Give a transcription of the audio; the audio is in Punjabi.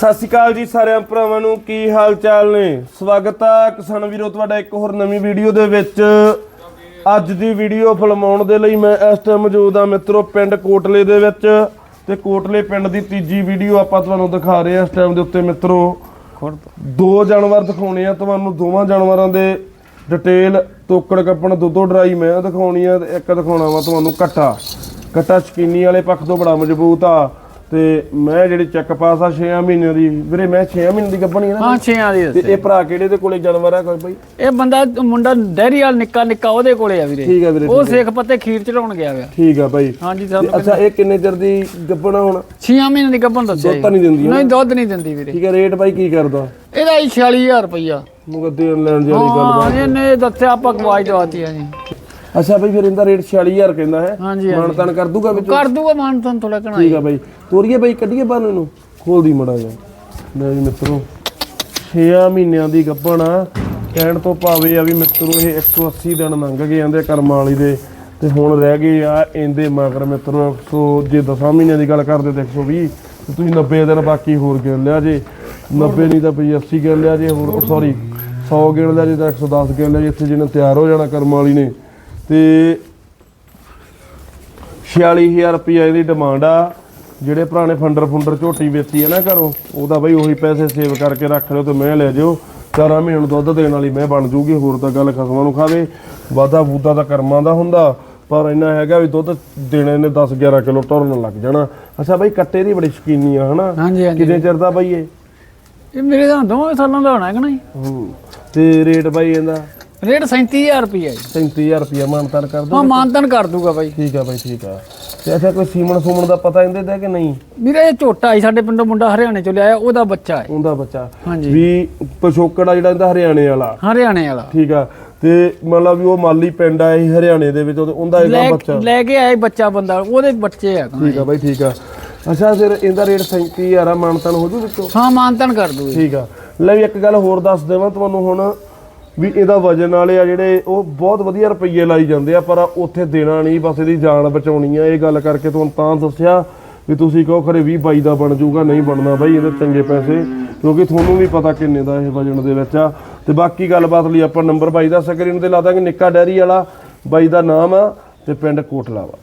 ਸਤਿ ਸ਼੍ਰੀ ਅਕਾਲ ਜੀ ਸਾਰਿਆਂ ਭਰਾਵਾਂ ਨੂੰ ਕੀ ਹਾਲ ਚਾਲ ਨੇ? ਸਵਾਗਤ ਆ ਕਿਸਾਨ ਵੀਰੋ ਤੁਹਾਡਾ ਇੱਕ ਹੋਰ ਨਵੀਂ ਵੀਡੀਓ ਦੇ ਵਿੱਚ। ਅੱਜ ਦੀ ਵੀਡੀਓ ਫਿਲਮਾਉਣ ਦੇ ਲਈ ਮੈਂ ਇਸ ਟਾਈਮ ਮੌਜੂਦ ਆ ਮਿੱਤਰੋ ਪਿੰਡ ਕੋਟਲੇ ਦੇ ਵਿੱਚ। ਤੇ ਕੋਟਲੇ ਪਿੰਡ ਦੀ ਤੀਜੀ ਵੀਡੀਓ ਆਪਾਂ ਤੁਹਾਨੂੰ ਦਿਖਾ ਰਹੇ ਹਾਂ ਇਸ ਟਾਈਮ ਦੇ ਉੱਤੇ ਮਿੱਤਰੋ। ਦੋ ਜਾਨਵਰ ਦਿਖਾਉਣੇ ਆ ਤੁਹਾਨੂੰ ਦੋਵਾਂ ਜਾਨਵਰਾਂ ਦੇ ਡਿਟੇਲ ਤੋਕੜ ਕੱਪਣ ਦੁੱਧੋ ਡਰਾਈ ਮੈਂ ਦਿਖਾਉਣੀ ਆ ਇੱਕ ਦਿਖਾਉਣਾ ਵਾ ਤੁਹਾਨੂੰ ਕੱਟਾ। ਕੱਟਾ ਸ਼ਕੀਨੀ ਵਾਲੇ ਪੱਖ ਤੋਂ ਬੜਾ ਮਜ਼ਬੂਤ ਆ। ਤੇ ਮੈਂ ਜਿਹੜੀ ਚੱਕ ਪਾਸ ਆ 6 ਮਹੀਨਿਆਂ ਦੀ ਵੀਰੇ ਮੈਂ 6 ਮਹੀਨੇ ਦੀ ਗੱਭਣੀ ਆ ਨਾ ਹਾਂ ਛੇਆਂ ਦੀ ਤੇ ਦੱਸੇ ਇਹ ਭਰਾ ਕਿਹੜੇ ਦੇ ਕੋਲੇ ਜਾਨਵਰ ਆ ਕੋਈ ਬਈ? ਇਹ ਬੰਦਾ ਮੁੰਡਾ ਡੈਰੀ ਵਾਲ ਨਿੱਕਾ ਨਿੱਕਾ ਉਹਦੇ ਕੋਲੇ ਆ ਵੀਰੇ। ਠੀਕ ਆ ਵੀਰੇ ਉਹ ਸੇਖ ਪੱਤੇ ਖੀਰ ਚੜਾਉਣ ਗਿਆ ਵਾ ਠੀਕ ਆ ਬਾਈ। ਹਾਂਜੀ ਤੇ ਸਾਨੂੰ ਅੱਛਾ ਇਹ ਕਿੰਨੇ ਚਿਰ ਦੀ ਗੱਭਣਾ ਹੁਣ? 6 ਮਹੀਨੇ ਦੀ ਗੱਭਣ ਦੱਸਿਆ ਦੁੱਧ ਤਾਂ ਨਹੀਂ ਦਿੰਦੀ ਨਹੀਂ ਦੁੱਧ ਨਹੀਂ ਦਿੰਦੀ ਵੀਰੇ। ਠੀਕ ਆ ਰੇਟ ਬਾਈ ਕੀ ਕਰਦਾ? ਇਹਦਾ ਹੀ 46000 ਰੁਪਈਆ। ਮੁਗਾ ਦੇਣ ਲੈਣ ਦੀ ਵਾਲੀ ਗੱਲ ਹਾਂ ਇਹਨੇ ਦੱਸਿਆ ਆਪਾਂ ਕਵਾਈ ਦਵਾਤੀ ਆ ਜੀ। ਅੱਛਾ ਬਈ ਫਿਰ ਇਹਦਾ ਰੇਟ 46000 ਕਹਿੰਦਾ ਹੈ। ਹਾਂਜੀ ਮਾਨਤਾਨ ਕਰ ਦੂਗਾ ਵਿੱਚ? ਕਰ ਦੂਗਾ ਮਾਨ ਤੁਹਾਨੂੰ ਥੋੜਾ ਕਣਾ ਠੀਕ ਆ ਬਾਈ। ਤੋਰੀਏ ਬਾਈ ਕੱਢੀਏ ਬਾਨੂੰ ਨੂੰ ਖੋਲਦੀ ਮੜਾ ਜਾ ਲੈ ਜੀ ਮਿੱਤਰੋ 6 ਮਹੀਨਿਆਂ ਦੀ ਗੱਭਣ ਆ। ਕਹਿਣ ਤੋਂ ਭਾਵੇਂ ਆ ਵੀ ਮਿੱਤਰੋ ਇਹ 180 ਦਿਨ ਲੰਘ ਗਏ ਜਾਂਦੇ ਕਰਮਾਂ ਵਾਲੀ ਦੇ। ਤੇ ਹੁਣ ਰਹਿ ਗਏ ਆ ਇਹਦੇ ਮਗਰ ਮਿੱਤਰੋ 100 ਜੇ 10 ਮਹੀਨਿਆਂ ਦੀ ਗੱਲ ਕਰਦੇ ਤੇ 120 ਤੇ ਤੁਸੀਂ 90 ਦਿਨ ਬਾਕੀ ਹੋਰ ਗਿਣ ਲਿਆ ਜੇ। 90 ਨਹੀਂ ਤਾਂ ਭਈ 80 ਗਿਣ ਲਿਆ ਜੇ ਹੋਰ ਸੌਰੀ 100 ਗਿਣ ਲਿਆ ਜੇ ਤਾਂ 110 ਗਿਣ ਲਿਆ ਜੇ। ਇੱਥੇ ਜਿਹਨੇ ਤਿਆਰ ਹੋ ਜਾਣਾ ਕਰਮਾਂ ਵਾਲੀ ਨੇ। ਤੇ 46000 ਰੁਪਏ ਇਹਦੀ ਡਿਮਾਂਡ ਆ। ਜਿਹੜੇ ਨੇ ਫੰਡਰ ਫੁੰਡਰ ਝੋਟੀ ਵੇਚੀ ਹੈ ਨਾ ਘਰੋਂ ਉਹਦਾ ਬਈ ਉਹੀ ਪੈਸੇ ਸੇਵ ਕਰਕੇ ਰੱਖ ਲਿਓ ਤੇ ਮੈਂ ਲੈ ਜਿਓ। ਚਾਰਾਂ ਮਹੀਨੇ ਨੂੰ ਦੁੱਧ ਦੇਣ ਵਾਲੀ ਮੈਂ ਬਣ ਜੂਗੀ ਹੋਰ ਤਾਂ ਗੱਲ ਖਸਮਾਂ ਨੂੰ ਖਾਵੇ। ਵਾਦਾ ਬੂਦਾ ਤਾਂ ਕਰਮਾਂ ਦਾ ਹੁੰਦਾ ਪਰ ਇੰਨਾ ਹੈਗਾ ਵੀ ਦੁੱਧ ਦੇਣੇ ਨੇ 10 11 ਕਿਲੋ ਟੁਰਨ ਲੱਗ ਜਾਣਾ। ਅੱਛਾ ਬਈ ਕੱਟੇ ਦੀ ਬੜੀ ਸ਼ਕੀਨੀ ਆ ਹਨਾ? ਹਾਂਜੀ ਹਾਂਜੀ। ਕਿੰਨੇ ਚਿਰ ਦਾ ਬਈ ਇਹ? ਇਹ ਮੇਰੇ ਤਾਂ ਦੋਵੇਂ ਸਾਲਾਂ ਦਾ ਹੋਣਾ ਹੈ ਕਿ ਨਹੀਂ? ਹੂੰ ਤੇ ਰੇਟ ਬਾਈ ਇਹਦਾ? ਰੇਟ 37000 ਰੁਪਈਆ ਜੀ। 37000 ਰੁਪਇਆ ਮਾਨਤਾਨ ਕਰ ਦੋ ਹਾਂ ਮਾਨਤਨ ਕਰ ਦੂਗਾ ਬਾਈ। ਠੀਕ ਆ ਬਾਈ ਠੀਕ ਆ। ਤੇ ਅੱਛਾ ਕੋਈ ਸੀਮਨ ਸੂਮਨ ਦਾ ਪਤਾ ਇਹਦੇ ਦਾ ਕਿ ਨਹੀਂ? ਵੀਰੇ ਇਹ ਝੋਟਾ ਸੀ ਸਾਡੇ ਪਿੰਡੋਂ ਮੁੰਡਾ ਹਰਿਆਣੇ ਚੋਂ ਲਿਆਇਆ ਉਹਦਾ ਬੱਚਾ ਹੈ। ਉਹਦਾ ਬੱਚਾ। ਹਾਂਜੀ। ਵੀ ਪਛੋਕੜ ਆ ਜਿਹੜਾ ਇਹਦਾ ਹਰਿਆਣੇ ਵਾਲਾ। ਹਰਿਆਣੇ ਵਾਲਾ। ਠੀਕ ਆ। ਤੇ ਮਤਲਬ ਵੀ ਉਹ ਮਾਲੀ ਪਿੰਡ ਆ ਇਹ ਹਰਿਆਣੇ ਦੇ ਵਿੱਚ ਉਹਦੇ- ਲੈ ਬੱਚਾ। ਲੈ ਕੇ ਆਏ ਬੱਚਾ ਬੰਦਾ ਉਹਦੇ ਬੱਚੇ ਆ ਠੀਕ ਆ ਬਾਈ ਠੀਕ ਆ। ਅੱਛਾ ਫਿਰ ਇਹਦਾ ਰੇਟ 37000 ਆ ਮਾਨਤਨ ਹੋ ਜੂ ਵਿੱਚੋਂ? ਹਾਂ ਮਾਨਤਨ ਕਰ ਦੂਗੇ ਠੀਕ ਆ। ਲੈ ਵੀ ਇੱਕ ਗੱਲ ਹੋਰ ਦੱਸ ਦੇਵਾਂ ਤੁਹਾਨੂੰ ਹੁਣ। ਵੀ ਇਹਦਾ ਵਜਨ ਵਾਲੇ ਆ ਜਿਹੜੇ, ਉਹ ਬਹੁਤ ਵਧੀਆ ਰੁਪਈਏ ਲਾਈ ਜਾਂਦੇ ਆ, ਪਰ ਉੱਥੇ ਦੇਣਾ ਨਹੀਂ, ਬਸ ਇਹਦੀ ਜਾਨ ਬਚਾਉਣੀ ਆ। ਇਹ ਗੱਲ ਕਰਕੇ ਤੁਹਾਨੂੰ ਤਾਂ ਦੱਸਿਆ ਵੀ ਤੁਸੀਂ ਕਹੋ ਖਰੇ 20 22 ਦਾ ਬਣ ਜਾਊਗਾ, ਨਹੀਂ ਬਣਨਾ ਬਾਈ, ਇਹਦੇ ਚੰਗੇ ਪੈਸੇ, ਕਿਉਂਕਿ ਤੁਹਾਨੂੰ ਵੀ ਪਤਾ ਕਿੰਨੇ ਦਾ ਇਹ ਵਜਨ ਦੇ ਵਿੱਚ ਆ। ਤੇ ਬਾਕੀ ਗੱਲਬਾਤ ਲਈ ਆਪਾਂ ਨੰਬਰ ਬਾਈ ਦਾ ਸਕਰੀਨ ਤੇ ਲਾ ਦਾਂਗੇ, ਨਿੱਕਾ ਡੈਰੀ ਵਾਲਾ, ਬਾਈ ਦਾ ਨਾਮ ਆ, ਤੇ ਪਿੰਡ ਕੋਟਲਾ ਵਾ।